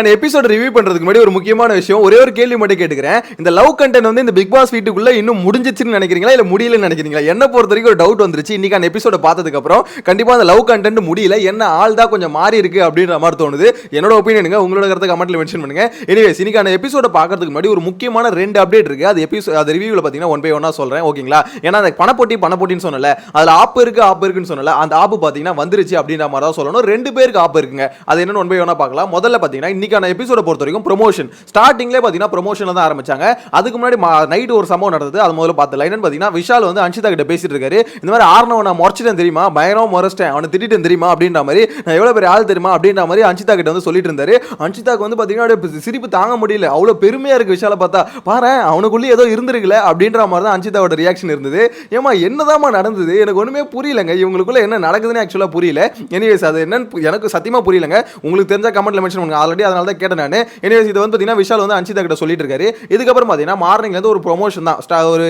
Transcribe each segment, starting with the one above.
நான் episode review பண்றதுக்கு முன்னாடி ஒரு முக்கியமான விஷயம். ஒரே ஒரு கேள்வி மட்டும் கேட்டுக்கிறேன். இந்த லவ் கண்டென்ட் வந்து இந்த பிக் பாஸ் வீட்டுக்குள்ள இன்னும் முடிஞ்சிச்சுன்னு நினைக்கிறீங்களா? இல்ல முடியலன்னு நினைக்கிறீங்களா? என்ன பொறுத்த வரைக்கும் ஒரு டவுட் வந்துருச்சு. இன்னைக்கு அந்த எபிசோட பார்த்ததுக்கு அப்புறம் கண்டிப்பா அந்த லவ் கண்டென்ட் முடியல. என்ன ஆள் தான் கொஞ்சம் மாறி இருக்கு அப்படின்ற மாதிரி தோணுது. என்னோட ஒப்பீனியனுங்க உங்களோட கருத்தை கமெண்ட்ல மென்ஷன் பண்ணுங்க. எனிவேஸ் இன்னைக்கான எபிசோட பார்க்கறதுக்கு முன்னாடி ஒரு முக்கியமான ரெண்டு அப்டேட் இருக்கு. அது எபிசோட் அது ரிவ்யூல பாத்தீங்கன்னா ஒன் பை ஒன்னா சொல்றேன். ஓகேங்களா? ஏன்னா அந்த பணப்போட்டி பணப்போட்டின்னு சொன்னல அதுல ஆப் இருக்கு ஆப் இருக்குன்னு சொன்னல அந்த ஆப் பாத்தீங்கன்னா வந்துருச்சு அப்படின்ற மாதிரி தான் சொல்லணும். ரெண்டு பேருக்கு ஆப் இருக்குங்க. அது என்னன்னு ஒன் பை ஒன்னா பார்க்கலாம். முதல்ல பாத்தீங்கன்னா இன்னைக்கான எபிசோட பொறுத்த வரைக்கும் ப்ரொமோஷன் ஸ்டார்டிங்லேயே பார்த்தீங்கன்னா ப்ரொமோஷனில் தான் ஆரம்பிச்சாங்க. அதுக்கு முன்னாடி நைட் ஒரு சம்பவம் நடந்தது. அது முதல்ல பார்த்து என்னன்னு பார்த்தீங்கன்னா விஷால் வந்து அன்ஷிதா கிட்ட பேசிட்டு இருக்காரு. இந்த மாதிரி ஆர்னவ நான் முறைச்சிட்டேன் தெரியுமா? பயங்கரம் முறைச்சிட்டேன். அவனை திட்டிட்டேன் தெரியுமா? அப்படின்ற மாதிரி நான் எவ்வளோ பெரிய ஆள் தெரியுமா? அப்படின்ற மாதிரி அன்ஷிதா கிட்ட வந்து சொல்லிட்டு இருந்தாரு. அன்ஷிதாக்கு வந்து பார்த்தீங்கன்னா சிரிப்பு தாங்க முடியல. அவ்வளோ பெருமையாக இருக்கு விஷாலை பார்த்தா. பாரு அவனுக்குள்ளே ஏதோ இருந்திருக்குல. அப்படின்ற மாதிரி தான் அன்ஷிதாவோட ரியாக்ஷன் இருந்தது. ஏமா என்னதாம்மா நடந்தது? எனக்கு ஒன்றுமே புரியலங்க. இவங்களுக்குள்ள என்ன நடக்குதுன்னு ஆக்சுவலாக புரியல. எனிவேஸ் அது என்னன்னு எனக்கு சத்தியமாக புரியலங்க. உங்களுக்கு தெரிஞ்ச கமெண்ட்ல மென்ஷன் பண்ணுங்க. ஆல்ரெடி அதனால தான் கேட்டேன் நான். எனிவேஸ் இது வந்து பார்த்தீங்கன்னா விஷால் வந்து அன்சிதா கிட்ட சொல்லிட்டு இருக்காரு. இதுக்கப்புறம் பார்த்தீங்கன்னா மார்னிங்லேருந்து ஒரு ப்ரொமோஷன் தான். ஒரு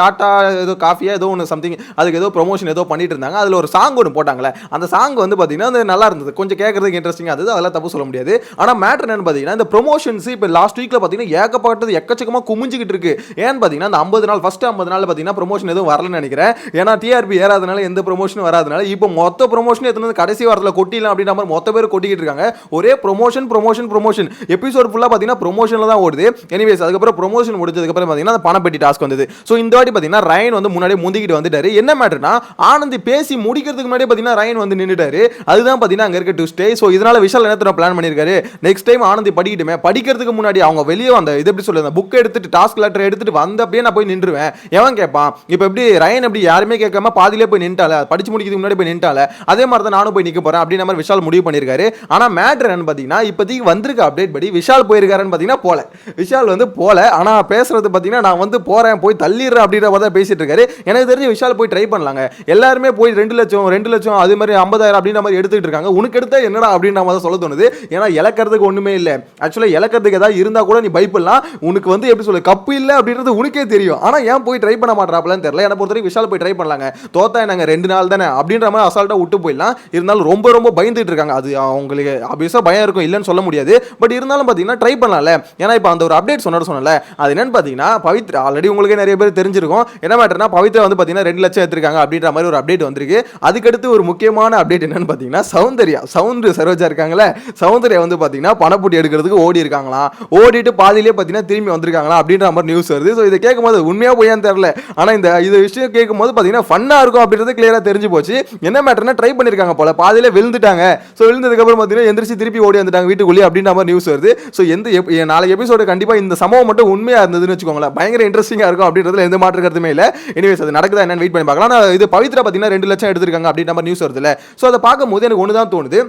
டாட்டா ஏதோ காஃபியா ஏதோ ஒன்று சம்திங் அதுக்கு ஏதோ ப்ரொமோஷன் ஏதோ பண்ணிட்டு இருந்தாங்க. அதில் ஒரு சாங் ஒன்று போட்டாங்களே. அந்த சாங் வந்து பார்த்தீங்கன்னா அது நல்லா இருந்தது. கொஞ்சம் கேட்கறதுக்கு இன்ட்ரெஸ்டிங்காக இருந்தது. அதெல்லாம் தப்பு சொல்ல முடியாது. ஆனால் மேட்ரு என்னன்னு பார்த்தீங்கன்னா இந்த ப்ரொமோஷன்ஸ் இப்போ லாஸ்ட் வீக்கில் பார்த்தீங்கன்னா ஏகப்பட்டது எக்கச்சக்கமாக குமிஞ்சிக்கிட்டு இருக்கு. ஏன்னு பார்த்தீங்கன்னா அந்த ஐம்பது நாள் ஃபர்ஸ்ட் ஐம்பது நாள் பார்த்தீங்கன்னா ப்ரொமோஷன் எதுவும் வரலன்னு நினைக்கிறேன். ஏன்னா டிஆர்பி ஏறாதனால எந்த ப்ரொமோஷனும் வராதனால இப்போ மொத்த ப்ரொமோஷன் எத்தனை கடைசி வாரத்தில் கொட்டிடலாம் அப்படின்ற மாதிரி மொத்த பேர் கொட்டிக்கிட்டு இருக்காங்க. ஒரே ப்ரொமோஷன் ப்ரொமோஷன் ப்ரொமோஷன் எபிசோட் ஃபுல்லாக பார்த்தீங்கன்னா ப்ரொமோஷனில் தான் ஓடுது. எனிவேஸ் அதுக்கப்புறம் ப்ரொமோஷன் முடிஞ்சதுக்கப்புறம் பார்த்தீங்கன்னா அந்த பணப்பெட்டி டாஸ்க் வந்தது. ஸோ இந்த வாட்டி பார்த்தீங்கன்னா ரயன் வந்து முன்னாடியே முந்திக்கிட்டு வந்துட்டாரு. என்ன மேட்டர்னா ஆனந்தி பேசி முடிக்கிறதுக்கு முன்னாடி பார்த்தீங்கன்னா ரயன் வந்து நின்றுட்டாரு அதுதான் பார்த்தீங்கன்னா அங்கே இருக்க டுஸ்டே ஸோ இதனால் விஷால் என்ன பிளான் பண்ணியிருக்காரு நெக்ஸ்ட் டைம் ஆனந்தி படிக்கட்டுமே. படிக்கிறதுக்கு முன்னாடி அவங்க வெளியே அந்த இது எப்படி சொல்லுது புக் எடுத்துட்டு டாஸ்க் லெட்டர் எடுத்துட்டு வந்த அப்படியே நான் போய் நின்றுவேன். எவன் கேட்பான் இப்போ எப்படி ரயன் எப்படி யாருமே கேட்காம பாதியிலே போய் நின்ட்டால படிச்சு முடிக்கிறதுக்கு முன்னாடி போய் நின்ட்டால அதே மாதிரி தான் நானும் போய் நிற்க போறேன் அப்படின்ற மாதிரி விஷால் முடிவு பண்ணியிருக்காரு ஆனால் மேட்ரு என்னன்னு பார்த்தீங்கன்னா இப்போதைக்கு வந்திருக்க அப்டேட் படி விஷால் போயிருக்காருன்னு பார்த்தீங்கன்னா போல. விஷால் வந்து போல. ஆனால் பேசுறது பார்த்தீங்கன்னா நான் வந்து போகிறேன் போய் தள்ளிடுறேன் அப்படின்ற மாதிரி தான் பேசிட்டு இருக்காரு. எனக்கு தெரிஞ்சு விஷால் போய் ட்ரை பண்ணலாங்க. எல்லாருமே போய் ரெண்டு லட்சம் ரெண்டு லட்சம் அது மாதிரி ஐம்பதாயிரம் அப்படின்ற மாதிரி எடுத்துக்கிட்டு இருக்காங்க. உனக்கு எடுத்தா என்னடா அப்படின்ற மாதிரி தான் சொல்ல தோணுது. ஏன்னா இழக்கிறதுக்கு ஒன்றுமே இல்லை. ஆக்சுவலாக இழக்கிறதுக்கு ஏதாவது இருந்தால் கூட நீ பயப்படலாம். உனக்கு வந்து எப்படி சொல்லு கப்பு இல்லை அப்படின்றது உனக்கே தெரியும். ஆனால் ஏன் போய் ட்ரை பண்ண மாட்டாப்லன்னு தெரியல. என்ன பொறுத்த வரைக்கும் விஷால் போய் ட்ரை பண்ணலாங்க. தோத்தா நாங்கள் ரெண்டு நாள் தானே அப்படின்ற மாதிரி அசால்ட்டாக விட்டு போயிடலாம். இருந்தாலும் ரொம்ப ரொம்ப பயந்துட்டு இருக்காங்க. அது அவங்களுக்கு ஆப்வியஸாக பயம் இருக்கும் இல்லைன்னு சொல்ல முடியும் முடியாது. பட் இருந்தாலும் பார்த்தீங்கன்னா ட்ரை பண்ணலாம்ல. ஏன்னா இப்போ அந்த ஒரு அப்டேட் சொன்னார் சொன்னல அது என்னன்னு பார்த்தீங்கன்னா பவித்ரா ஆல்ரெடி உங்களுக்கே நிறைய பேர் தெரிஞ்சிருக்கும். என்ன மேட்டர்னா பவித்ரா வந்து பார்த்தீங்கன்னா ரெண்டு லட்சம் எடுத்திருக்காங்க அப்படின்ற மாதிரி ஒரு அப்டேட் வந்திருக்கு. அதுக்கடுத்து ஒரு முக்கியமான அப்டேட் என்னன்னு பார்த்தீங்கன்னா சௌந்தர்யா சவுந்தர் சரோஜா இருக்காங்களே சௌந்தர்யா வந்து பார்த்தீங்கன்னா பணப்பூட்டி எடுக்கிறதுக்கு ஓடி இருக்காங்களாம். ஓடிட்டு பாதியிலே பார்த்தீங்கன்னா திரும்பி வந்திருக்காங்களா அப்படின்ற மாதிரி நியூஸ் வருது. ஸோ இதை கேட்கும்போது உண்மையாக போயான்னு தெரியல. ஆனால் இந்த இது விஷயம் கேட்கும்போது பார்த்தீங்கன்னா ஃபன்னாக இருக்கும் அப்படின்றது கிளியராக தெரிஞ்சு போச்சு. என்ன மேட்டர்னா ட்ரை பண்ணியிருக்காங்க போல. பாதியிலே விழுந்துட்டாங்க. ஸோ விழுந்ததுக்கப்புறம் பார்த்தீங்கன்னா எந்திரிச்சு திருப்பி ஓடி வந்துட்டாங்க வீட்டுக்குள்ளேயே. அப்படின்ற மாதிரி நியூஸ் வருது. ஸோ எந்த நாளைக்கு எபிசோடு கண்டிப்பாக இந்த சம்பவம் மட்டும் உண்மையாக இருந்ததுன்னு வச்சுக்கோங்களேன். பயங்கர இன்ட்ரெஸ்டிங்காக இருக்கும் அப்படின்றதுல எந்த மாற்று கருத்துமே இல்லை. எனிவேஸ் அது நடக்குதா என்னன்னு வெயிட் பண்ணி பார்க்கலாம். ஆனால் இது பவித்ரா பார்த்தீங்கன்னா ரெண்டு லட்சம் எடுத்திருக்காங்க அப்படின்ற மாதிரி நியூஸ் வருதுல்ல. ஸோ அதை பார்க்கும்போது எனக்கு ஒன்று தான் தோணுது.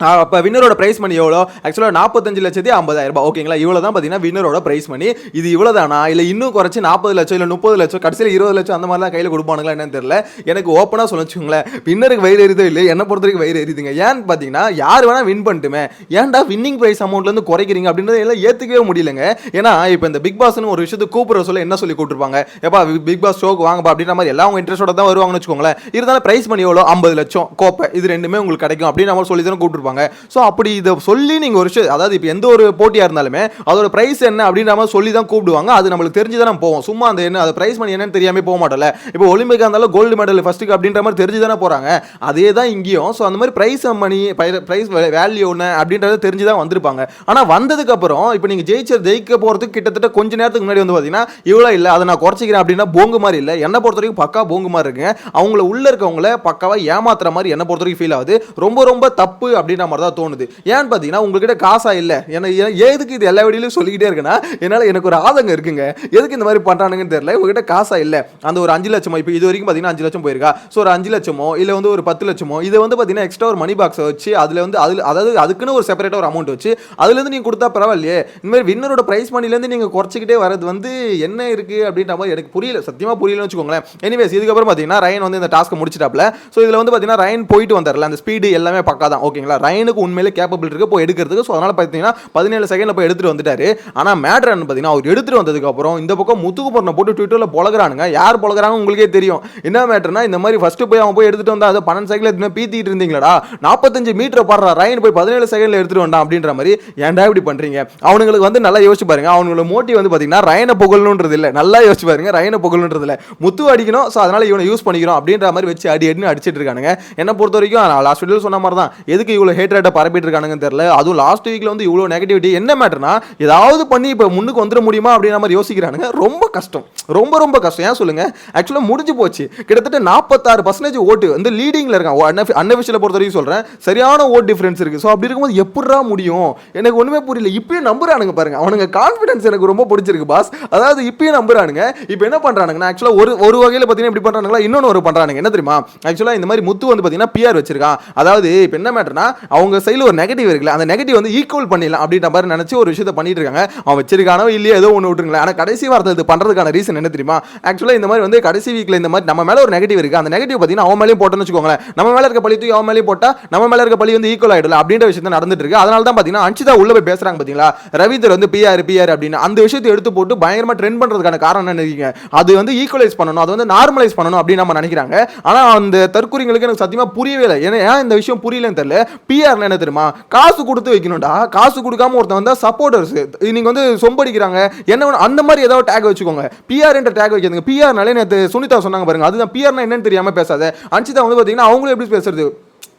அப்போ வின்னரோட ப்ரைஸ் மணி எவ்வளோ? ஆக்சுவலாக நாற்பத்தஞ்சு லட்சத்தி ஐம்பதாயிரம் ரூபாய். ஓகேங்களா இவ்வளோ தான் பார்த்தீங்கன்னா வின்னரோட ப்ரைஸ் மணி இது இவ்வளோ தானா இல்லை இன்னும் குறைச்சி நாற்பது லட்சம் இல்லை முப்பது லட்சம் கடைசியில் இருபது லட்சம் அந்த மாதிரிலாம் கையில் கொடுப்பானுங்களா என்னன்னு தெரியல. எனக்கு ஓப்பனாக சொல்லிச்சுங்களேன் வச்சுக்கோங்களேன். வின்னருக்கு வயிறு எரிதோ இல்லை என்னை பொறுத்த வரைக்கும் வயிறு எரியுதுங்க. ஏன்னு பார்த்தீங்கன்னா யார் வேணால் வின் பண்ணிட்டுமே. ஏன்டா வின்னிங் ப்ரைஸ் அமௌண்ட்லேருந்து குறைக்கிறீங்க அப்படின்றத எல்லாம் ஏற்றுக்கவே முடியலங்க. ஏன்னா இப்போ இந்த பிக் பாஸ்னு ஒரு விஷயத்தை கூப்பிட சொல்ல என்ன சொல்லி கூப்பிட்டுருப்பாங்க? எப்பா பிக் பாஸ் ஷோக்கு வாங்கப்பா அப்படின்ற மாதிரி எல்லாம் அவங்க இன்ட்ரெஸ்டோட தான் வருவாங்கன்னு வச்சுக்கோங்களேன். இருந்தாலும் ப்ரைஸ் மணி எவ்வளோ? ஐம்பது லட்சம். கோப்பை. இது ரெண்டுமே உங்களுக்கு கிடைக்கும் அப்படின்னு நம்ம சொல்லி தானே கூப்பிட்டுருப்பாங்க. ஸோ அப்படி இதை சொல்லி நீங்கள் ஒரு விஷயம் அதாவது இப்போ எந்த ஒரு போட்டியாக இருந்தாலுமே அதோட ப்ரைஸ் என்ன அப்படின்ற மாதிரி சொல்லி தான் கூப்பிடுவாங்க. அது நம்மளுக்கு தெரிஞ்சு தான் நம்ம போவோம். சும்மா அந்த என்ன அது ப்ரைஸ் மணி என்னன்னு தெரியாமல் போக மாட்டோம்ல. இப்போ ஒலிம்பிக்காக இருந்தாலும் கோல்டு மெடல் ஃபஸ்ட்டுக்கு அப்படின்ற மாதிரி தெரிஞ்சு தானே போகிறாங்க அதே தான் இங்கேயும். ஸோ அந்த மாதிரி ப்ரைஸ் மணி ப்ரைஸ் வேல்யூ ஒன்று அப்படின்றத தெரிஞ்சு தான் வந்திருப்பாங்க ஆனால் வந்ததுக்கப்புறம் இப்போ நீங்கள் ஜெயிச்ச ஜெயிக்க போகிறதுக்கு கிட்டத்தட்ட கொஞ்ச நேரத்துக்கு முன்னாடி வந்து பார்த்தீங்கன்னா இவ்வளோ இல்லை அதை நான் குறைச்சிக்கிறேன் அப்படின்னா போங்கு மாதிரி இல்லை. என்னை பொறுத்த வரைக்கும் பக்கா போங்கு மாதிரி இருக்குங்க. அவங்கள உள்ள இருக்கவங்கள பக்காவாக ஏமாத்துற மாதிரி என்னை பொறுத்த வரைக்கும் ஃபீல் ஆகுது. ரொம்ப ரொம்ப தப்பு அப்படின்னு அப்படின்ற மாதிரி தான் தோணுது. ஏன்னு பார்த்தீங்கன்னா உங்ககிட்ட காசா இல்லை. ஏன்னா ஏன் எதுக்கு இது எல்லா வீடியோலையும் சொல்லிக்கிட்டே இருக்குன்னா என்னால் எனக்கு ஒரு ஆதங்கம் இருக்குங்க. எதுக்கு இந்த மாதிரி பண்ணுறானுங்கன்னு தெரியல. உங்ககிட்ட காசா இல்லை. அந்த ஒரு அஞ்சு லட்சமோ இப்போ இது வரைக்கும் பார்த்தீங்கன்னா அஞ்சு லட்சம் போயிருக்கா? ஸோ ஒரு அஞ்சு லட்சமோ இல்லை வந்து ஒரு பத்து லட்சமோ இதை வந்து பார்த்தீங்கன்னா எக்ஸ்ட்ரா ஒரு மணி பாக்ஸை வச்சு அதில் வந்து அதில் அதாவது அதுக்குன்னு ஒரு செப்பரேட்டாக ஒரு அமௌண்ட் வச்சு அதுலேருந்து நீங்கள் கொடுத்தா பரவாயில்லையே. இந்த மாதிரி வின்னரோட ப்ரைஸ் மணிலேருந்து நீங்கள் குறைச்சிக்கிட்டே வரது வந்து என்ன இருக்குது அப்படின்ற மாதிரி எனக்கு புரியல. சத்தியமாக புரியலன்னு வச்சுக்கோங்களேன். எனிவேஸ் இதுக்கப்புறம் பார்த்தீங்கன்னா ரயன் வந்து இந்த டாஸ்க்கை முடிச்சிட்டாப்ல ஸோ இதில் வந்து பார்த்தீங்கன்னா ரயன் போயிட்டு வந்தார்ல அந்த ஸ்பீடு எல்லாமே பக்கா தான் ஓகேங்களா ரயனுக்கு உண்மையிலே கேப்பபிள் இருக்கு போய் எடுக்கிறதுக்கு. ஸோ அதனால் பார்த்தீங்கன்னா பதினேழு செகண்டில் போய் எடுத்துட்டு வந்துட்டாரு. ஆனால் மேட்ரு பார்த்தீங்கன்னா அவர் எடுத்துட்டு வந்ததுக்கப்புறம் இந்த பக்கம் முத்துக்கு பொண்ணை போட்டு ட்விட்டரில் பொழகிறானுங்க யார் பொழகிறாங்க உங்களுக்கே தெரியும். என்ன மேட்ருனா இந்த மாதிரி ஃபஸ்ட்டு போய் அவன் போய் எடுத்துகிட்டு வந்தால் அதை பன்னெண்டு செகண்டில் எதுவுமே பீத்திட்டு இருந்தீங்களா நாற்பத்தஞ்சு மீட்டர் பாடுறா ரயன் போய் பதினேழு செகண்டில் எடுத்துகிட்டு வந்தான் அப்படின்ற மாதிரி ஏன்டா இப்படி பண்ணுறீங்க அவனுங்களுக்கு வந்து நல்லா யோசிச்சு பாருங்க. அவங்களோட மோட்டிவ் வந்து பார்த்தீங்கன்னா ரயனை புகழணுன்றது இல்லை. நல்லா யோசிச்சு பாருங்க ரயனை புகழணுன்றது இல்லை. முத்து அடிக்கணும் ஸோ அதனால் இவனை யூஸ் பண்ணிக்கிறோம் அப்படின்ற மாதிரி வச்சு அடி அடினு அடிச்சிட்டு இருக்கானுங்க. என்னை பொறுத்த வரைக்கும் நான் லாஸ்ட் வீடியோ சொன்ன மாதிரி தான் எதுக்கு இவ்வளோ ஹேட் ரேட்டை பரப்பிட்டு இருக்கானுங்கன்னு தெரியல. அதுவும் லாஸ்ட் வீக்ல வந்து இவ்வளோ நெகட்டிவிட்டி என்ன மேட்டர்னா ஏதாவது பண்ணி இப்போ முன்னுக்கு வந்துட முடியுமா அப்படின்ற மாதிரி யோசிக்கிறானுங்க. ரொம்ப கஷ்டம். ரொம்ப ரொம்ப கஷ்டம். ஏன் சொல்லுங்க? ஆக்சுவலாக முடிஞ்சு போச்சு. கிட்டத்தட்ட நாற்பத்தாறு பர்சன்டேஜ் ஓட்டு வந்து லீடிங்ல இருக்கான். அன்அஃபிஷியலை பொறுத்த வரைக்கும் சொல்கிறேன் சரியான ஓட் டிஃபரன்ஸ் இருக்கு. ஸோ அப்படி இருக்கும்போது எப்படா முடியும்? எனக்கு ஒன்றுமே புரியல. இப்பயும் நம்புறானுங்க பாருங்க. அவனுங்க கான்ஃபிடன்ஸ் எனக்கு ரொம்ப பிடிச்சிருக்கு பாஸ் அதாவது இப்பயும் நம்புறானுங்க. இப்போ என்ன பண்ணுறானுங்கன்னா ஆக்சுவலாக ஒரு ஒரு வகையில் பார்த்தீங்கன்னா இப்படி பண்ணுறானுங்களா இன்னொன்று ஒரு பண்ணுறானுங்க என்ன தெரியுமா? ஆக்சுவலாக இந்த மாதிரி முத்து வந்து பார்த்தீங்கன்னா பிஆர் வச்சிருக்கான். அதாவது இப்போ என்ன மேட்டர்னா அவங்க சைடில் ஒரு நெகட்டிவ் இருக்குல்ல அந்த நெகட்டிவ் வந்து ஈக்குவல் பண்ணிடலாம் அப்படின்ற மாதிரி நினச்சி ஒரு விஷயத்தை பண்ணிட்டு இருக்காங்க. அவன் வச்சிருக்கானோ இல்லையோ ஏதோ ஒன்று விட்டுருங்களேன். ஆனால் கடைசி வாரத்தில் இது பண்ணுறதுக்கான ரீசன் என்ன தெரியுமா? ஆக்சுவலாக இந்த மாதிரி வந்து கடைசி வீக்கில் இந்த மாதிரி நம்ம மேலே ஒரு நெகட்டிவ் இருக்குது அந்த நெகட்டிவ் பார்த்தீங்கன்னா அவன் மேலேயும் போட்டோன்னு வச்சுக்கோங்களேன். நம்ம மேலே இருக்க பழி தூக்கி அவன் மேலேயும் போட்டால் நம்ம மேலே இருக்க பழி வந்து ஈக்குவல் ஆயிடல அப்படின்ற விஷயத்தை நடந்துட்டு இருக்கு. அதனால தான் பார்த்தீங்கன்னா அன்சிதா உள்ள போய் பேசுறாங்க பார்த்தீங்களா ரவீந்தர் வந்து பிஆர் பிஆர் அப்படின்னு. அந்த விஷயத்தை எடுத்து போட்டு பயங்கரமாக ட்ரெண்ட் பண்ணுறதுக்கான காரணம் என்ன நினைக்கிறீங்க அது வந்து ஈக்குவலைஸ் பண்ணணும் அது வந்து நார்மலைஸ் பண்ணணும் அப்படின்னு நம்ம நினைக்கிறாங்க. ஆனால் அந்த தற்கூரிங்களுக்கு எனக்கு சத்தியமாக புரியவே இல்லை. ஏன்னா ஏன் இந்த விஷயம் புரியலன்னு தெரியல? பிஆர் என்ன தெரியுமா? காசு கொடுத்து வைக்கணும்டா. காசு கொடுக்காம ஒருத்தன் வந்தால் சப்போர்ட்டர்ஸ் நீங்க வந்து சொம்படிக்கிறாங்க. என்ன அந்த மாதிரி ஏதாவது டேக் வச்சுக்கோங்க. பிஆர் என்ற டேக் வைக்கிறதுங்க பிஆர்னாலே நேற்று சுனிதா சொன்னாங்க பாருங்க. அதுதான் பிஆர்னா என்னன்னு தெரியாமல் பேசாத. அன்சிதா வந்து பார்த்தீங்கன்னா அவங்களும் எப்படி பேசுறது?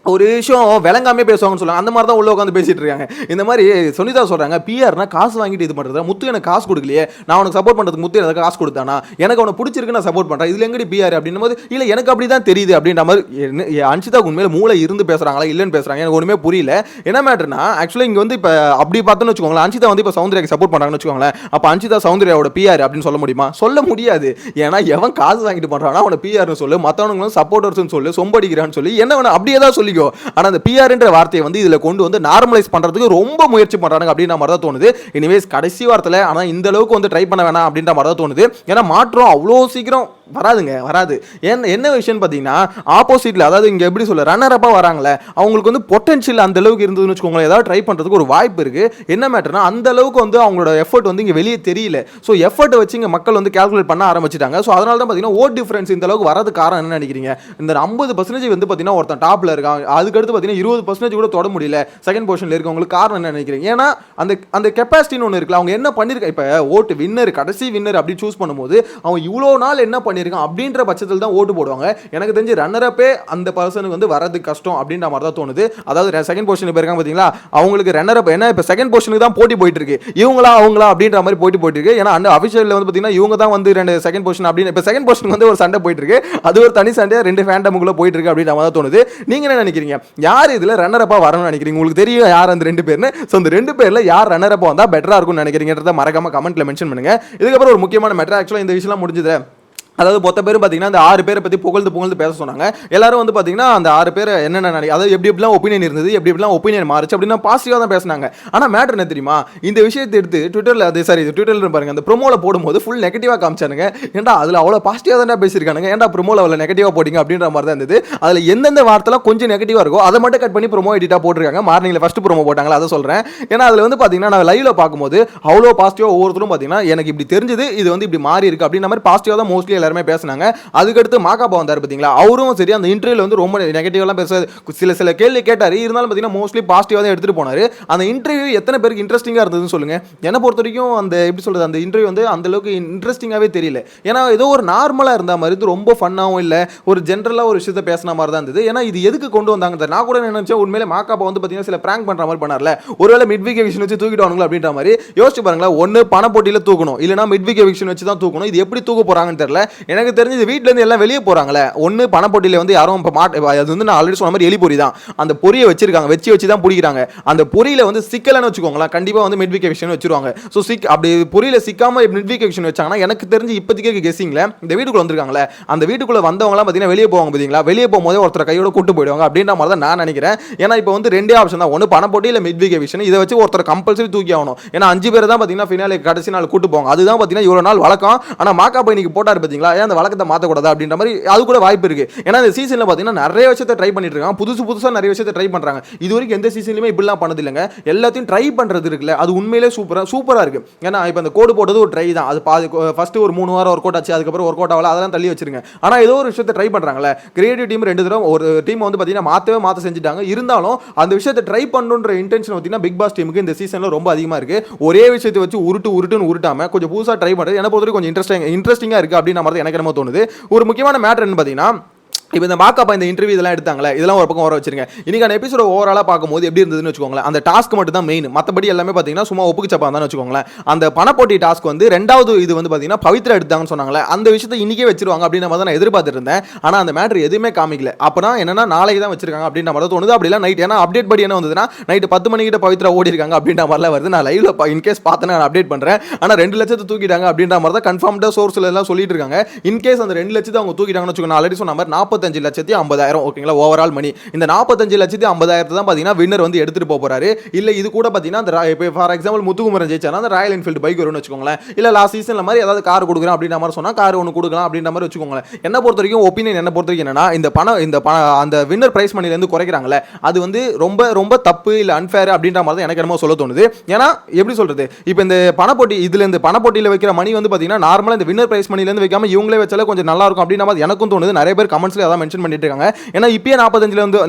ஒரு விஷயம் விளங்காமே பேசுவாங்கன்னு சொல்லுவாங்க. அந்த மாதிரி தான் உள்ள உட்காந்து பேசிட்டு இருக்காங்க. இந்த மாதிரி சுனிதா சொல்றாங்க பிஆர்னா காசு வாங்கிட்டு இது பண்றது? முத்து எனக்கு காசு கொடுக்கலையே. நான் உனக்கு சப்போர்ட் பண்றதுக்கு முத்து எனக்கு காசு கொடுத்தானா? எனக்கு அவனை பிடிச்சிருக்கு நான் சப்போர்ட் பண்றேன். இதுல எங்கடி பிஆர் அப்படின்னும் போது இல்ல எனக்கு அப்படி தான் தெரியுது அப்படின்ற மாதிரி அன்சிதா உண்மையில மூளை இருந்து பேசுறாங்களா இல்லைன்னு பேசுறாங்க. எனக்கு ஒண்ணுமே புரியல. என்ன மேட்டர்னா ஆக்சுவலா இங்க வந்து இப்ப அப்படி பார்த்தோன்னு வச்சுக்கோங்களேன் அன்சிதா வந்து இப்ப சௌந்தர்யாக்கு சப்போர்ட் பண்றாங்கன்னு வச்சுக்கோங்களேன். அப்ப அன்சிதா சௌந்தர்யாவோட பிஆர் அப்படின்னு சொல்ல முடியுமா? சொல்ல முடியாது. ஏன்னா எவன் காசு வாங்கிட்டு பண்றானா அவனை பிஆர்னு சொல்லு மத்தவனுங்களும் சப்போர்ட்டர்ஸ்னு சொல்லு சொம்படிக்கிறான்னு சொல்லி என்ன வேணும் அப்படியே தான் சொல்லிக்கோ. ஆனால் அந்த பிஆர்ன்ற வார்த்தையை வந்து இதுல கொண்டு வந்து நார்மலைஸ் பண்றதுக்கு ரொம்ப முயற்சி பண்றாங்க அப்படின்ற மாதிரி தான் தோணுது. எனிவேஸ் கடைசி வாரத்தில் ஆனால் இந்த அளவுக்கு வந்து ட்ரை பண்ண வேணாம் அப்படின்ற மாதிரி தான் தோணுது. ஏன்னா மாற்றம் அவ்வளோ சீக்கிரம் வராதுங்க வராது. என்ன என்ன விஷயம்னு பார்த்தீங்கன்னா ஆப்போசிட்ல அதாவது இங்கே எப்படி சொல்ல ரன்னர் அப்பாக வராங்களே அவங்களுக்கு வந்து பொட்டன்ஷியல் அந்த அளவுக்கு இருந்ததுன்னு வச்சுக்கோங்களேன் ஏதாவது ட்ரை பண்ணுறதுக்கு ஒரு வாய்ப்பு இருக்குது என்ன மேட்டர்னா அந்த அளவுக்கு வந்து அவங்களோட எஃபர்ட் வந்து இங்கே வெளியே தெரியல. ஸோ எஃபர்ட்டை வச்சு இங்கே மக்கள் வந்து கால்குலேட் பண்ண ஆரம்பிச்சிட்டாங்க. ஸோ அதனால தான் பார்த்தீங்கன்னா ஓட் டிஃபரன்ஸ் இந்த அளவுக்கு வரது காரணம் என்ன நினைக்கிறீங்க? இந்த ஐம்பது பர்சன்டேஜ் வந்து பார்த்தீங்கன்னா ஒருத்தன் டாப்பில் இருக்கான். அதுக்கடுத்து பார்த்தீங்கன்னா இருபது பர்சன்டேஜ் கூட தொட முடியல. செகண்ட் பொசிஷன்ல இருக்கவங்களுக்கு காரணம் என்ன நினைக்கிறீங்க? ஏன்னா அந்த அந்த கெப்பாசிட்டின்னு ஒன்று இருக்குல்ல அவங்க என்ன பண்ணியிருக்காங்க இப்போ ஓட்டு வின்னர் கடைசி வின்னர் அப்படி சூஸ் பண்ணும்போது அவன் இவ்வளோ நாள் என்ன பண்ணியிருக்கான் அப்படின்ற பட்சத்தில் தான் ஓட்டு போடுவாங்க. எனக்கு தெரிஞ்சு ரன்னரப்பே அந்த பர்சனுக்கு வந்து வரது கஷ்டம் அப்படின்ற மாதிரி தான் தோணுது. அதாவது செகண்ட் பொசிஷன் போயிருக்காங்க பார்த்தீங்களா அவங்களுக்கு ரன்னரப் என்ன இப்போ செகண்ட் பொசிஷனுக்கு தான் போட்டி போயிட்டு இருக்கு இவங்களா அவங்களா அப்படின்ற மாதிரி போட்டி போயிட்டு இருக்கு ஏன்னா அந்த அஃபிஷியலில் வந்து பார்த்தீங்கன்னா இவங்க தான் வந்து ரெண்டு செகண்ட் பொசிஷன் அப்படின்னு இப்போ செகண்ட் பொசிஷன் வந்து ஒரு சண்டை போயிட்டு இருக்கு அது ஒரு தனி சண்டை ரெண்டு ஃபேண்டமுக்குள்ள போயிட்டு இருக்கு அப்படின்ற மாதிரி தான் தோணுது. நீங்க என்ன நினைக்கிறீங்க? யார் இதில் ரன்னர் அப்பா வரணும்னு நினைக்கிறீங்க? உங்களுக்கு தெரியும் யார் அந்த ரெண்டு பேர்னு. ஸோ இந்த ரெண்டு பேரில் யார் ரன்னர் அப்பா வந்தால் பெட்டராக இருக்கும்னு நினைக்கிறீங்கிறத மறக்காம கமெண்ட்ல மென்ஷன் பண்ணுங்க. இதுக்கப்புறம் ஒரு முக்கியமான மேட்டர் ஆக்சுவலாக இந்த விஷயம்லாம் முடிஞ்சது அதாவது மொத்த பேரும் பார்த்தீங்கன்னா அந்த ஆறு பேரை பற்றி புகழ்ந்து புகழ்ந்து பேச சொன்னாங்க. எல்லாரும் வந்து பார்த்தீங்கன்னா அந்த ஆறு பேர் என்னென்ன நினை அதாவது எப்படி எப்படிலாம் ஒப்பீனியன் இருந்தது எப்படி எப்படிலாம் ஒப்பீனியன் மாறுச்சு அப்படின்னா பாசிட்டிவாக தான் பேசினாங்க. ஆனால் மேட்டர் என்ன தெரியுமா? இந்த விஷயத்தை எடுத்து ட்விட்டரில் அது சரி ட்விட்டரில் பாருங்க அந்த ப்ரோமோவில் போடும்போது ஃபுல் நெகட்டிவாக காமிச்சானுங்க. ஏன்டா அதில் அவ்வளோ பாசிட்டிவாக தானே பேசியிருக்கானுங்க. ஏன்டா ப்ரொமோவில் அவ்வளோ நெகட்டிவாக போட்டிங்க அப்படின்ற மாதிரி தான் இருந்தது. அதில் எந்தெந்த வார்த்தைலாம் கொஞ்சம் நெகட்டிவாக இருக்கோ அதை மட்டும் கட் பண்ணி ப்ரோமோ எடிட்டாக போட்டிருக்காங்க. மார்னிங்கில் ஃபஸ்ட்டு ப்ரோமோ போட்டாங்களா அதை சொல்கிறேன் ஏன்னா அதில் வந்து பார்த்தீங்கன்னா நான் லைவில் பார்க்கும்போது அவ்வளோ பாசிட்டிவாக ஒவ்வொருத்தரும் பார்த்தீங்கன்னா எனக்கு இப்படி தெரிஞ்சது இது வந்து இப்படி மாறி இருக்குது அப்படின்ற மாதிரி பாசிட்டிவாக தான் மோஸ்ட்லி எல்லாருமே பேசினாங்க. அதுக்கடுத்து மாகாபா வந்தார் பார்த்தீங்களா அவரும் சரி அந்த இன்டர்வியூல வந்து ரொம்ப நெகட்டிவ்லாம் பேசுறது சில சில கேள்வி கேட்டார். இருந்தாலும் பார்த்தீங்கன்னா மோஸ்ட்லி பாசிட்டிவாக தான் எடுத்துட்டு போனாரு. அந்த இன்டர்வியூ எத்தனை பேருக்கு இன்ட்ரெஸ்டிங்காக இருந்ததுன்னு சொல்லுங்க. என்னை பொறுத்த வரைக்கும் அந்த எப்படி சொல்றது அந்த இன்டர்வியூ வந்து அந்த அளவுக்கு இன்ட்ரெஸ்டிங்காகவே தெரியல. ஏன்னா ஏதோ ஒரு நார்மலாக இருந்த மாதிரி இது ரொம்ப ஃபன்னாகவும் இல்லை. ஒரு ஜென்ரலாக ஒரு விஷயத்தை பேசின மாதிரி தான் இருந்தது. ஏன்னா இது எதுக்கு கொண்டு வந்தாங்க நான் கூட நினைச்சேன் உண்மையிலே மாக்காப்பா வந்து பார்த்தீங்கன்னா சில பிராங்க் பண்ணுற மாதிரி பண்ணார்ல. ஒருவேளை மிட் வீக் எவிக்ஷன் வச்சு தூக்கிடுவாங்களா அப்படின்ற மாதிரி. யோசிச்சு பாருங்களேன். ஒன்று பண போட்டியில் தூக்கணும். இல்லைனா மிட் வீக் எவிக்ஷன் வச்சு தான் தூக்கணும். இது எப்படி தூக்க போகிறாங்கன்னு தெரியல. எனக்கு தெரிஞ்சு இது இருந்து எல்லாம் வெளியே போகிறாங்களே ஒன்று பணப்பொட்டியில் வந்து யாரும் இப்போ மாட்டு அது வந்து நான் ஆல்ரெடி சொன்ன மாதிரி எலி பொறி தான். அந்த பொரியை வச்சிருக்காங்க. வச்சு வச்சு தான் பிடிக்கிறாங்க. அந்த பொரியில் வந்து சிக்கலைன்னு வச்சுக்கோங்களேன். கண்டிப்பாக வந்து மிட் வீக் வச்சிருவாங்க. ஸோ சிக் அப்படி பொரியில் சிக்காமல் மிட் வச்சாங்கன்னா எனக்கு தெரிஞ்சு இப்போதைக்கு கெஸிங்கில் இந்த வீட்டுக்குள்ள வந்திருக்காங்களே அந்த வீட்டுக்குள்ளே வந்தவங்கலாம் பார்த்தீங்கன்னா வெளியே போவாங்க பார்த்தீங்களா வெளியே போகும்போதே ஒருத்தர் கையோட கூட்டு போயிடுவாங்க. அப்படின்ற மாதிரி தான் நான் நினைக்கிறேன். ஏன்னா இப்போ வந்து ரெண்டே ஆப்ஷன் தான். ஒன்று பண போட்டி இல்லை மிட் இதை வச்சு ஒருத்தர் கம்பல்சரி தூக்கி ஆகணும். ஏன்னா அஞ்சு பேர் தான் பார்த்தீங்கன்னா ஃபினாலே கடைசி நாள் கூட்டு போவாங்க. அதுதான் பார்த்தீங்கன்னா இவ்வளோ நாள் வழக்கம். ஆனால் மாக்கா போய் போட்டார் பார்த்தீங்களா மாத்திட்டீங்களா ஏன் அந்த வழக்கத்தை மாற்றக்கூடாது அப்படின்ற மாதிரி அது கூட வாய்ப்பு இருக்குது ஏன்னா இந்த சீசனில் பார்த்தீங்கன்னா நிறைய விஷயத்தை ட்ரை பண்ணிட்டு இருக்காங்க. புதுசு புதுசாக நிறைய விஷயத்தை ட்ரை பண்ணுறாங்க இது வரைக்கும் எந்த சீசன்லையுமே இப்படிலாம் பண்ணதில்லைங்க. எல்லாத்தையும் ட்ரை பண்ணுறது இருக்குல்ல அது உண்மையிலே சூப்பராக சூப்பராக இருக்குது ஏன்னா இப்போ அந்த கோடு போட்டது ஒரு ட்ரை தான். அது பாதி ஃபஸ்ட்டு ஒரு மூணு வாரம் ஒர்க் அவுட் ஆச்சு அதுக்கப்புறம் ஒர்க் அவுட் ஆகல அதெல்லாம் தள்ளி வச்சிருங்க. ஆனால் ஏதோ ஒரு விஷயத்தை ட்ரை பண்ணுறாங்களே கிரியேட்டிவ் டீம் ரெண்டு தடவை ஒரு டீம் வந்து பார்த்தீங்கன்னா மாற்றவே மாற்ற செஞ்சுட்டாங்க. இருந்தாலும் அந்த விஷயத்தை ட்ரை பண்ணுன்ற இன்டென்ஷன் பார்த்தீங்கன்னா பிக் பாஸ் டீமுக்கு இந்த சீசனில் ரொம்ப அதிகமாக இருக்கு. ஒரே விஷயத்தை வச்சு உருட்டு உருட்டுன்னு உருட்டாம கொஞ்சம் புதுசாக ட்ரை பண்ணுறது என்ன பொறுத்தவரைக்கும் கொஞ்சம் இன்ட்ரெஸ்டிங் இன்ட்ரெஸ்டிங்காக இருக்குது அப்படின்னு நம்ம மாதிரி எனக்கு என்னமோ தோணுது. ஒரு முக்கியமான மேட்டர் என்ன பார்த்தீங்கன்னா இப்போ இந்த மாக்கப்பா இந்த இன்டர்வியூ இதெல்லாம் எடுத்தாங்களே இதெல்லாம் ஒரு பக்கம் வர வச்சிருங்க. இன்னைக்கான எபிசோட ஓவராலாக பார்க்கும்போது எப்படி இருந்ததுன்னு வச்சுக்கோங்களேன். அந்த டாஸ்க் மட்டும் தான் மெயின் மற்றபடி எல்லாமே பார்த்தீங்கன்னா சும்மா ஒப்புக்கு சப்பா தான் வச்சுக்கோங்களேன். அந்த பணப்போட்டி டாஸ்க் வந்து ரெண்டாவது இது வந்து பார்த்தீங்கன்னா பவித்ரா எடுத்தாங்கன்னு சொன்னாங்களே அந்த விஷயத்தை இன்னைக்கே வச்சிருவாங்க அப்படின்ற மாதிரி தான் நான் எதிர்பார்த்துட்டு இருந்தேன். ஆனால் அந்த மேட்ரு எதுவுமே காமிக்கல. அப்போனா என்னன்னா நாளைக்கு தான் வச்சிருக்காங்க அப்படின்ற மாதிரி தோணுது. அப்படிலாம் நைட் ஏன்னா அப்டேட் படி என்ன வந்ததுன்னா நைட்டு பத்து மணிக்கிட்ட பவித்ரா ஓடி இருக்காங்க அப்படின்ற மாதிரிலாம் வருது. நான் லைவ்ல இன்கேஸ் பார்த்தேன் நான் அப்டேட் பண்ணுறேன் ஆனால் ரெண்டு லட்சத்தை தூக்கிட்டாங்க அப்படின்ற மாதிரி தான் கன்ஃபார்ம்டாக சோர்ஸ்ல எல்லாம் சொல்லிட்டு இருக்காங்க. இன்கேஸ் அந்த ரெண்டு லட்சத்தை அவங்க தூக்கிட்டாங்கன்னு வச்சுக்கோங்க ஆல்ரெடி சொன்ன மாதிரி நாற்பது நாற்பத்தஞ்சு லட்சத்தி ஐம்பதாயிரம் ஓகேங்களா? ஓவரால் மணி இந்த நாற்பத்தஞ்சு லட்சத்தி ஐம்பதாயிரத்தை தான் பார்த்தீங்கன்னா வின்னர் வந்து எடுத்துகிட்டு போக இல்லை இது கூட பார்த்தீங்கன்னா அந்த இப்போ ஃபார் எக்ஸாம்பிள் முத்துக்குமரன் ஜெயிச்சானா அந்த ராயல் என்ஃபீல்டு பைக் வரும்னு வச்சுக்கோங்களேன். இல்லை லாஸ்ட் சீசனில் மாதிரி ஏதாவது கார் கொடுக்குறேன் அப்படின்ற மாதிரி சொன்னால் கார் ஒன்று கொடுக்கலாம் அப்படின்ற மாதிரி வச்சுக்கோங்களேன். என்ன பொறுத்த வரைக்கும் ஒப்பீனியன் என்ன பொறுத்த வரைக்கும் என்னன்னா இந்த பணம் இந்த பண அந்த வின்னர் பிரைஸ் மணிலேருந்து குறைக்கிறாங்களே அது வந்து ரொம்ப ரொம்ப தப்பு இல்லை அன்ஃபேர் அப்படின்ற மாதிரி தான் எனக்கு என்னமோ சொல்ல தோணுது. ஏன்னா எப்படி சொல்கிறது இப்போ இந்த பணப்போட்டி இதில் இந்த பணப்போட்டியில் வைக்கிற மணி வந்து பார்த்தீங்கன்னா நார்மலாக இந்த வின்னர் பிரைஸ் மணிலேருந்து வைக்காமல் இவங்களே வச்சாலே கொஞ்சம் நல்லா இருக்கும் அப்படின்ற மாதிரி எனக்கும் தோணுது. நிறைய பேர் கமெண்ட்ஸில் அதான் மென்ஷன் பண்ணிட்டு இருக்காங்க ஏன்னா இப்பயே நாற்பத்தஞ்சில் வந்து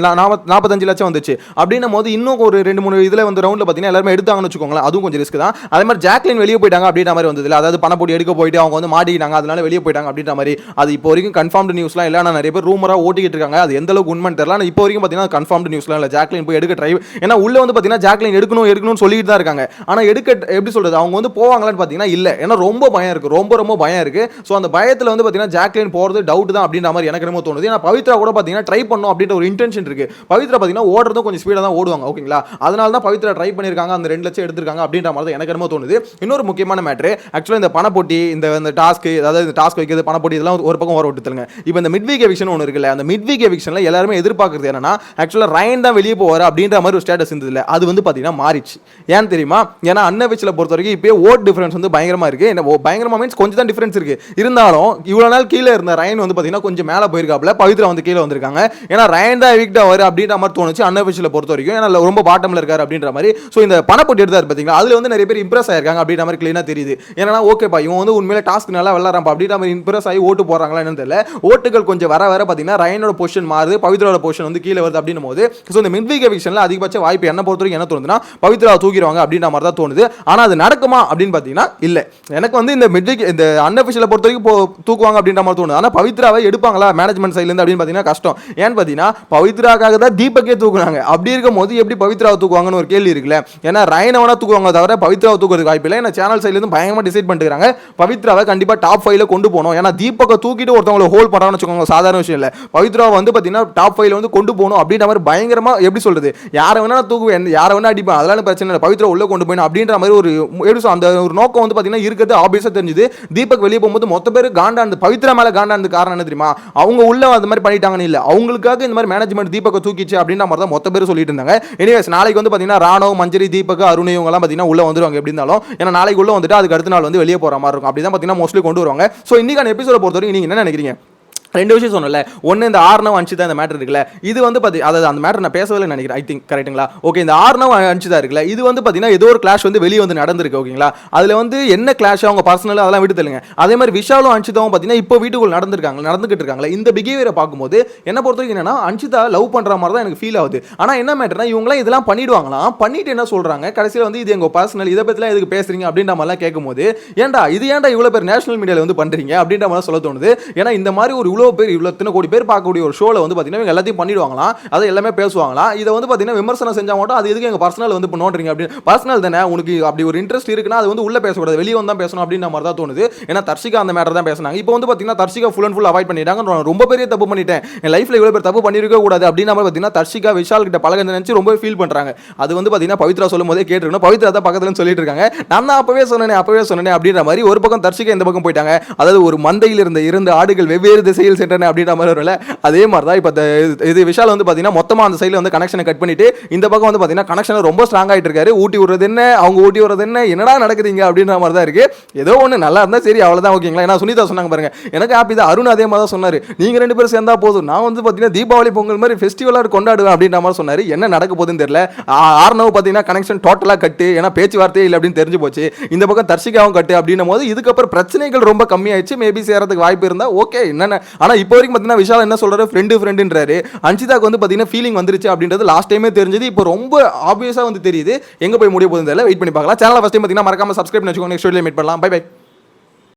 நாற்பத்தஞ்சு லட்சம் வந்துச்சு. அப்படின்னும் போது இன்னும் ஒரு ரெண்டு மூணு இதில் வந்து ரவுண்டில் பார்த்தீங்கன்னா எல்லாருமே எடுத்தாங்கன்னு வச்சுக்கோங்களேன் அதுவும் கொஞ்சம் ரிஸ்க் தான். அதே மாதிரி ஜாக்லின் வெளியே போயிட்டாங்க அப்படின்ற மாதிரி வந்தது அதாவது பணப்போட்டி எடுக்க போயிட்டு அவங்க வந்து மாட்டிக்கிட்டாங்க. அதனால வெளியே போயிட்டாங்க அப்படின்ற மாதிரி. அது இப்போ வரைக்கும் கன்ஃபார்ம்டு நியூஸ்லாம் இல்லை. ஆனால் நிறைய பேர் ரூமராக ஓட்டிக்கிட்டு இருக்காங்க. அது எந்த அளவுக்கு உண்மை தெரியல. ஆனால் இப்போ வரைக்கும் பார்த்தீங்கன்னா கன்ஃபார்ம்டு நியூஸ்லாம் இல்லை. ஜாக்லின் போய் எடுக்க ட்ரை ஏன்னா உள்ள வந்து பார்த்தீங்கன்னா ஜாக்லின் எடுக்கணும் எடுக்கணும்னு சொல்லிட்டு தான் இருக்காங்க. ஆனால் எடுக்க எப்படி சொல்றது? அவங்க வந்து போவாங்களான்னு பார்த்தீங்கன்னா இல்லை. ஏன்னா ரொம்ப பயம் இருக்கு. ரொம்ப ரொம்ப பயம் இருக்கு. ஸோ அந்த பயத்தில் வந்து பார்த்தீங்கன்னா ஜாக்லின் போகிறது டவுட் தான் அப்படின்ற மாதிரி எனக்கு என்னமோ தோணுது. பார்த்தீங்கன்னா பவித்ரா கூட பார்த்தீங்கன்னா ட்ரை பண்ணும் அப்படின்ற ஒரு இன்டென்ஷன் இருக்குது பவித்ரா பார்த்தீங்கன்னா ஓடுறதும் கொஞ்சம் ஸ்பீடாக தான் ஓடுவாங்க ஓகேங்களா அதனால தான் பவித்ரா ட்ரை பண்ணியிருக்காங்க அந்த ரெண்டு லட்சம் எடுத்திருக்காங்க அப்படின்ற மாதிரி தான் எனக்கு என்னமோ தோணுது. இன்னொரு முக்கியமான மேட்ரு ஆக்சுவலாக இந்த பணப்போட்டி இந்த இந்த டாஸ்க் அதாவது இந்த டாஸ்க் வைக்கிறது பணப்போட்டி இதெல்லாம் ஒரு பக்கம் ஓர விட்டுருங்க. இப்போ இந்த மிட் வீக் எவிக்ஷன் ஒன்று இருக்குல்ல அந்த மிட் வீக் எவிக்ஷனில் எல்லாருமே எதிர்பார்க்குறது என்னன்னா ஆக்சுவலாக ரயன் தான் வெளியே போவார் அப்படின்ற மாதிரி ஒரு ஸ்டேட்டஸ் இருந்ததுல அது வந்து பார்த்தீங்கன்னா மாறிச்சு ஏன் தெரியுமா? ஏன்னா அன்னவிச்சில் பொறுத்த வரைக்கும் இப்போ ஓட் டிஃபரன்ஸ் வந்து பயங்கரமாக இருக்குது என்ன ஓ- மீன்ஸ் கொஞ்சம் தான் டிஃபரன்ஸ் இருக்குது இருந்தாலும் இவ்வளோ நாள் கீழே இருந்த ரயன் வந்து பார்த்தீங்கன்னா கொஞ்சம் மேலே போயிருக்காப்ல பவித்ரா வந்து கீழே வந்திருக்காங்க. ஏன்னா ரயன் தான் வீக்டா ஆவார் அப்படின்ற மாதிரி தோணுச்சு அன்னவிச்சில் பொறுத்த வரைக்கும். ஏன்னா ரொம்ப பாட்டமில் இருக்காரு அப்படின்ற மாதிரி. ஸோ இந்த பணப்போட்டி எடுத்தார் பார்த்தீங்களா அதில் வந்து நிறைய பேர் இம்ப்ரெஸ் ஆயிருக்காங்க அப்படின்ற மாதிரி க்ளீனாக தெரியுது. ஏன்னா ஓகேப்பா இவன் வந்து உண்மையிலே டாஸ்க் நல்லா விளாட்றாப்பா அப்படின்ற மாதிரி இம்ப்ரெஸ் ஆகி ஓட்டு போகிறாங்களா என்னன்னு தெரியல. ஓட்டுகள் கொஞ்சம் வர வர பார்த்தீங்கன்னா ரயனோட பொசிஷன் மாறுது பவித்ரோட பொசிஷன் வந்து கீழே வருது அப்படின்னும் போது. ஸோ இந்த மிட்வீக் எவிக்ஷனில் அதிகபட்ச வாய்ப்பு என்ன பொறுத்த வரைக்கும் என்ன தோணுதுன்னா பவித்ரா தூக்கிடுவாங்க அப்படின்ற மாதிரி தான் தோணுது. ஆனால் அது நடக்குமா அப்படின்னு பார்த்தீங்கன்னா இல்லை. எனக்கு வந்து இந்த மிட்விக் இந்த அன்அஃபிஷியலை பொறுத்த வரைக்கும் தூக்குவாங்க அப்படின்ற மாதிரி தோணுது. ஆனால் பவித்ராவை எடுப்பாங்களா மேனேஜ்மெண்ட் சைடில் இருந்து அப்படின்னு பார்த்தீங்கன்னா கஷ்டம். ஏன்னு பார்த்தீங்கன்னா பவித்ராக்காக தான் தீபக்கே தூக்குனாங்க. அப்படி இருக்கும் போது எப்படி பவித்ராவை தூக்குவாங்கன்னு ஒரு கேள்வி இருக்குல்ல? ஏன்னா ரயனவனா தூக்குவாங்க தவிர பவித்ராவை தூக்குறதுக்கு வாய்ப்பு இல்லை. ஏன்னா சேனல் சைட்லேருந்து பயங்கரமாக டிசைட் பண்ணிருக்காங்க பவித்ராவை கண்டிப்பாக டாப் ஃபைவ்ல கொண்டு போகணும். ஏன்னா தீபக்கை தூக்கிட்டு ஒருத்தவங்களை ஹோல் பண்ணுறாங்கன்னு வச்சுக்கோங்க சாதாரண விஷயம் இல்லை. பவித்ராவை வந்து பார்த்தீங்கன்னா டாப் ஃபைவ்ல வந்து கொண்டு போகணும் அப்படின்ற மாதிரி பயங்கரமாக எப்படி சொல்றது? யாரை வேணா தூக்குவேன். யாரை வேணா அடிப்பேன். அதெல்லாம் பிரச்சனை இல்லை. பவித்ரா உள்ள கொண்டு போயிடும் அப்படின்ற மாதிரி ஒரு எப்படி அந்த ஒரு நோக்கம் வந்து பார்த்தீங்கன்னா இருக்கிறது ஆபியஸாக தெரிஞ்சுது. தீபக் வெளியே போகும்போது மொத்த பேர் காண்டாந்து பவித்ரா மேலே காண்டாந்து காரணம் என்ன தெரியுமா? அவங்க உள்ள அந்த மாதிரி பண்ணிட்டாங்கன்னு இல்லை. அவங்களுக்காக இந்த மாதிரி மேனேஜ்மெண்ட் தீபக்கை தூக்கிச்சு அப்படின்ற மாதிரி தான் மொத்த பேர் சொல்லிட்டு இருந்தாங்க. எனிவேஸ் நாளைக்கு வந்து பார்த்தீங்கன்னா ராணவ் மஞ்சரி தீபக் அருண் இவங்கலாம் பார்த்தீங்கன்னா உள்ள வந்துருவாங்க எப்படி இருந்தாலும் ஏன்னா நாளைக்கு உள்ள வந்துட்டு அதுக்கு அடுத்த நாள் வந்து வெளியே போகிற மாதிரி இருக்கும். அப்படி தான் பார்த்தீங்கன்னா மோஸ்ட்லி கொண்டு வருவாங்க. ஸோ இன்னைக்கான எபிசோட பொறுத்த வரைக்கும் நீங்கள் என்ன நினைக்கிறீங்க? ரெண்டு விஷயம் சொன்னல ஒன்று இந்த ஆர்னவ் அன்ஷிதா இந்த மேட்டர் இருக்குல்ல. இது வந்து பார்த்தி அதாவது அந்த மேட்டர் நான் பேசவே நினைக்கிறேன். ஐ திங்க் கரெக்ட்டுங்களா ஓகே இந்த ஆர்னவ் அனுச்சிதா இருக்குல்ல. இது வந்து பார்த்தீங்கன்னா ஏதோ ஒரு கிளாஷ் வந்து வெளியே வந்து நடந்திருக்கு ஓகேங்களா அதில் வந்து என்ன கிளாஷ் அவங்க பர்சனலாக அதெல்லாம் விட்டு தெலுங்க அதே மாதிரி விஷாலும் அன்ஷிதாவும் பார்த்தீங்கன்னா இப்போ வீட்டுக்குள்ள நடந்திருக்காங்க நடந்துகிட்டு இருக்காங்களா இந்த பிஹேவியரை பார்க்கும்போது என்ன பொறுத்த வரைக்கும் என்னன்னா அன்ஷிதா லவ் பண்ணுற மாதிரி தான் எனக்கு ஃபீல் ஆகுது. ஆனால் என்ன மேட்டர்னா இவங்களாம் இதெல்லாம் பண்ணிடுவாங்களாம். பண்ணிட்டு என்ன சொல்கிறாங்க கடைசியில் வந்து இது எங்கள் பர்சனல் இதை பற்றிலாம் எதுக்கு பேசுறீங்க? அப்படின்ற மாதிரிலாம் கேட்கும்போது ஏன்டா இது ஏன்டா இவ்வளோ பேர் நேஷனல் மீடியாவில் வந்து பண்ணுறீங்க அப்படின்ற மாதிரி சொல்ல தோணுது. ஏன்னா இந்த மாதிரி ஒரு இவ்வளோ பேர் இவ்வளோ இத்தனை கோடி பேர் பார்க்கக்கூடிய ஒரு ஷோவில் வந்து பார்த்தீங்கன்னா எல்லாத்தையும் பண்ணிடுவாங்களாம் அதை எல்லாமே பேசுவாங்களாம் இதை வந்து பார்த்தீங்கன்னா விமர்சனம் செஞ்சால் மட்டும் அது எதுக்கு எங்கள் பர்சனல் வந்து இப்போ நோட்டுறீங்க அப்படின்னு? பர்சனல் தானே உனக்கு அப்படி ஒரு இன்ட்ரெஸ்ட் இருக்குன்னா அது வந்து உள்ளே பேசக்கூடாது. வெளியே வந்து தான் பேசணும் அப்படின்ற மாதிரி தான் தோணுது. ஏன்னா தர்ஷிகா அந்த மேட்டர் தான் பேசினாங்க. இப்போ வந்து பார்த்தீங்கன்னா Darshika full and full avoid பண்ணிட்டாங்க. ரொம்ப பெரிய தப்பு பண்ணிட்டேன். என் லைஃப்பில் இவ்வளோ பேர் தப்பு பண்ணிருக்க கூடாது அப்படின்னு பார்த்தீங்கன்னா தர்ஷிகா விஷால் கிட்ட பழக நினைச்சு ரொம்ப ஃபீல் பண்ணுறாங்க அது வந்து பார்த்தீங்கன்னா பவித்ரா சொல்லும் போதே கேட்டிருக்கணும். பவித்ரா தான் பக்கத்தில் சொல்லிட்டு இருக்காங்க. நான் தான் அப்பவே சொன்னேன் அப்பவே சொன்னேன் அப்படின்ற மாதிரி ஒரு பக்கம் தர்ஷிகா இந்த பக்கம் போயிட்டாங்க. அதாவது ஒரு மந்தையில் இருந்த இரண்டு ஆடுகள் வெவ்வேறு திசையில் ஐடியல் சென்டர் அப்படின்ற மாதிரி வரல அதே மாதிரி தான் இப்போ இது விஷால் வந்து பார்த்தீங்கன்னா மொத்தமாக அந்த சைடில் வந்து கனெக்ஷனை கட் பண்ணிட்டு இந்த பக்கம் வந்து பார்த்தீங்கன்னா கனெக்ஷன் ரொம்ப ஸ்ட்ராங் ஆகிட்டு இருக்காரு. ஊட்டி விடுறது என்ன அவங்க ஊட்டி விடுறது என்ன என்னடா நடக்குதுங்க அப்படின்ற மாதிரி தான் இருக்கு. ஏதோ ஒன்று நல்லா இருந்தால் சரி அவ்வளோதான் ஓகேங்களா ஏன்னா சுனிதா சொன்னாங்க பாருங்க எனக்கு ஹாப்பி தான். அருண் அதே மாதிரி தான் சொன்னார். நீங்கள் ரெண்டு பேரும் சேர்ந்தா போதும். நான் வந்து பார்த்தீங்கன்னா தீபாவளி பொங்கல் மாதிரி ஃபெஸ்டிவலாக கொண்டாடுவேன் அப்படின்ற மாதிரி சொன்னார். என்ன நடக்க போகுதுன்னு தெரியல. ஆ- ஆர்னவ் பார்த்தீங்கன்னா கனெக்ஷன் டோட்டலாக கட்டு ஏன்னா பேச்சுவார்த்தையே இல்லை அப்படின்னு தெரிஞ்சு போச்சு. இந்த பக்கம் தர்ஷிகாவும் கட்டு அப்படின்னும் போது இதுக்கப்புறம் பிரச்சனைகள் ரொம்ப கம்மியாயிடுச்சு. மேபி சேரத்துக்கு வாய்ப்பு இருந்தால் ஓகே என்னென்ன ஆனால் இப்போ வரைக்கும் பார்த்தீங்கன்னா விஷால் என்ன சொல்கிறார் ஃப்ரெண்டு ஃப்ரெண்டுன்றாரு அன்சிதாக்கு வந்து பார்த்தீங்கன்னா ஃபீலிங் வந்துருச்சு அப்படின்றது லாஸ்ட் டைமே தெரிஞ்சது. இப்போ ரொம்ப ஆப்வியஸாக வந்து தெரியுது. எங்கே போய் முடிய போகுதுன்னு தெரியல. வெயிட் பண்ணி பார்க்கலாம். சேனலை ஃபஸ்ட் டைம் பார்த்தீங்கன்னா மறக்காம சப்ஸ்கிரைப் வச்சுக்கோங்க. நெக்ஸ்ட் வீடியோ மீட் பண்ணலாம். Bye bye